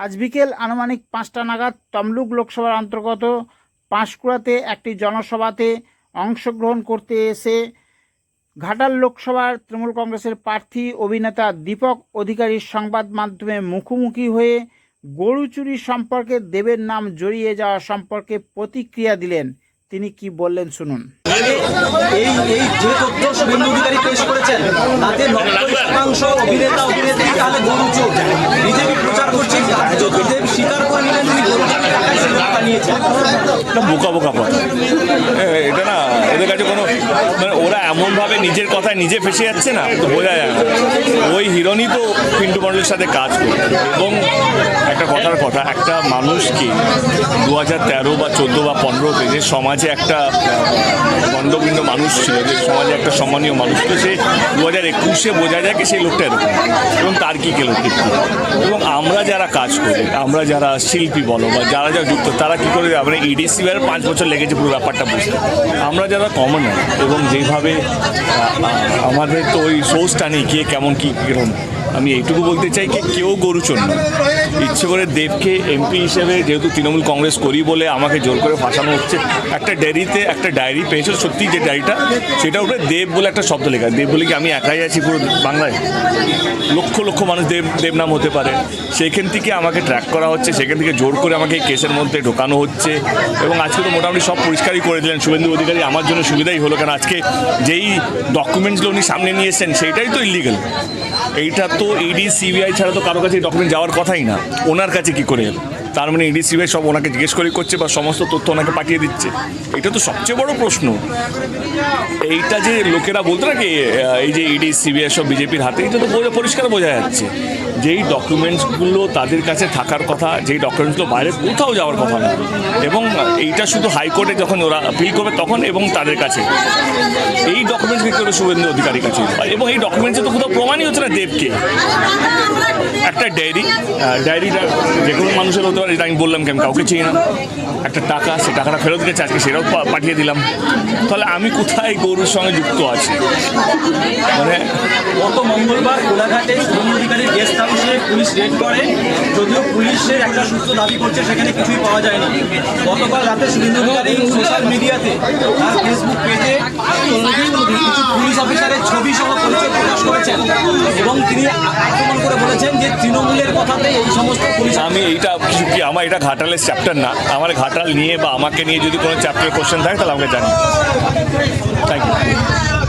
আজ বিকেল আনুমানিক পাঁচটা নাগাদ তমলুক লোকসভার অন্তর্গত পাঁশকুড়াতে একটি জনসভাতে অংশগ্রহণ করতে এসে ঘাটাল লোকসভার তৃণমূল কংগ্রেসের প্রার্থী অভিনেতা দীপক অধিকারীর সংবাদ মাধ্যমে মুখোমুখি হয়ে গরু চুরি সম্পর্কে দেবের নাম জড়িয়ে যাওয়া সম্পর্কে প্রতিক্রিয়া দিলেন তিনি কি বললেন শুনুন। এই এই যে তথ্য শুভেন্দু অধিকারী পেশ করেছেন, তাতে শতাংশ অভিনেতা অভিনেত্রী তাহলে গরু চোর বিজেপি প্রচার করছে, বিজেপি স্বীকার করে নিলেন তিনি। গরু এটা বোকা বোকা পথ। এটা না ওদের কাছে কোনো মানে ওরা এমনভাবে নিজের কথায় নিজে ফেসে যাচ্ছে না, তো বোঝা যায় না। ওই হিরোনি তো পিন্টু মণ্ডলের সাথে কাজ করে এবং একটা কথার কথা, একটা মানুষকে দু হাজার তেরো বা চোদ্দ বা পনেরোতে যে সমাজে একটা গণ্ডপিণ্ড মানুষ ছিল, যে সমাজে একটা সম্মানীয় মানুষ ছিল, সে দু হাজার একুশে বোঝা যায় কি সেই লোকটা এরকম। এবং তার কী কেলো এবং আমরা যারা কাজ করি, আমরা যারা শিল্পী বলো বা যারা যারা যুক্ত, তারা কী করে আমরা ইডিসি এর পাঁচ বছর লেগেছে পুরো ব্যাপারটা বুঝতে। আমরা যারা কমন এবং যেভাবে আমাদের তো ওই সোর্সটা নেই, কে কেমন কী, কীরকম। আমি এইটুকু বলতে চাই কি কেউ গরুচোর না। ইচ্ছে করে দেবকে এমপি হিসেবে যেহেতু তৃণমূল কংগ্রেস করি বলে আমাকে জোর করে ফাঁসানো হচ্ছে, একটা ডায়েরিতে, একটা ডায়েরি পেয়েছিল সত্যি যে ডায়েরিটা? সেটা উপরে দেব বলে একটা শব্দ লেখা। দেব বলে কি আমি একাই আছি পুরো বাংলায়? লক্ষ লক্ষ মানুষ দেব দেব নাম হতে পারে। সেখান থেকে আমাকে ট্র্যাক করা হচ্ছে, সেখান থেকে জোর করে আমাকে কেসের মধ্যে ঢোকানো হচ্ছে এবং আজকে তো মোটামুটি সব পরিষ্কারই করে দিলেন। শুভেন্দু অধিকারী, আমার জন্য সুবিধাই হলো, কারণ আজকে যেই ডকুমেন্টসগুলো উনি সামনে নিয়ে এসেছেন, সেইটাই তো ইলিগাল এইটা তো ইডি সিবিআই ছাড়া তো কারও কাছে ডকুমেন্ট যাওয়ার কথাই না ওনার কাছে কি করে? তার মানে ইডি সিবিআই সব ওনাকে জিজ্ঞেস করে করছে বা সমস্ত তথ্য ওনাকে পাঠিয়ে দিচ্ছে। এটা তো সবচেয়ে বড় প্রশ্ন। এইটা যে লোকেরা বলতো নাকি এই যে ইডি, সিবিআই সব বিজেপির হাতে, এটা তো বোঝা, পরিষ্কার বোঝা যাচ্ছে। যেই ডকুমেন্টসগুলো তাদের কাছে থাকার কথা, যেই ডকুমেন্টসগুলো বাইরে কোথাও যাওয়ার কথা না, এবং এইটা শুধু হাইকোর্টে যখন ওরা আপিল করবে তখন এবং তাদের কাছে। এই ডকুমেন্টস করে শুভেন্দু অধিকারীর কাছে এবং এই ডকুমেন্টসে তো কোথাও প্রমাণই হচ্ছে না দেবকে। একটা ডায়েরি ডায়েরিটা যে কোনো মানুষের হতে পারে, যেটা আমি বললাম কি, আমি কাউকে চিনি না। একটা টাকা, সে টাকাটা ফেরত গেছে আজকে সেটাও পাঠিয়ে দিলাম। তাহলে আমি কোথায় গরুর সঙ্গে যুক্ত আছি? মানে গত মঙ্গলবার কোলাঘাটে শুভেন্দু অধিকারীর গেস্ট হাউসে পুলিশ রেড করে, যদিও পুলিশের একটা সূত্র দাবি করছে, সেখানে কিছুই পাওয়া যায়নি। গতকাল রাতে শুভেন্দু অধিকারী সোশ্যাল মিডিয়াতে তার ফেসবুক পেজে কিছু পুলিশ অফিসারের ছবি সহ পরিচয় প্রকাশ করেছেন এবং তিনি আ- আক্রমণ করে বলেছেন যে তৃণমূলের কথাতে এই সমস্ত পুলিশ আমি এইটা কিছু কি আমার এটা ঘাটালের চ্যাপ্টার না? আমার ঘাটাল নিয়ে বা আমাকে নিয়ে যদি কোনো চ্যাপ্টার কোশ্চেন থাকে, তাহলে আমাকে জানি থ্যাংক ইউ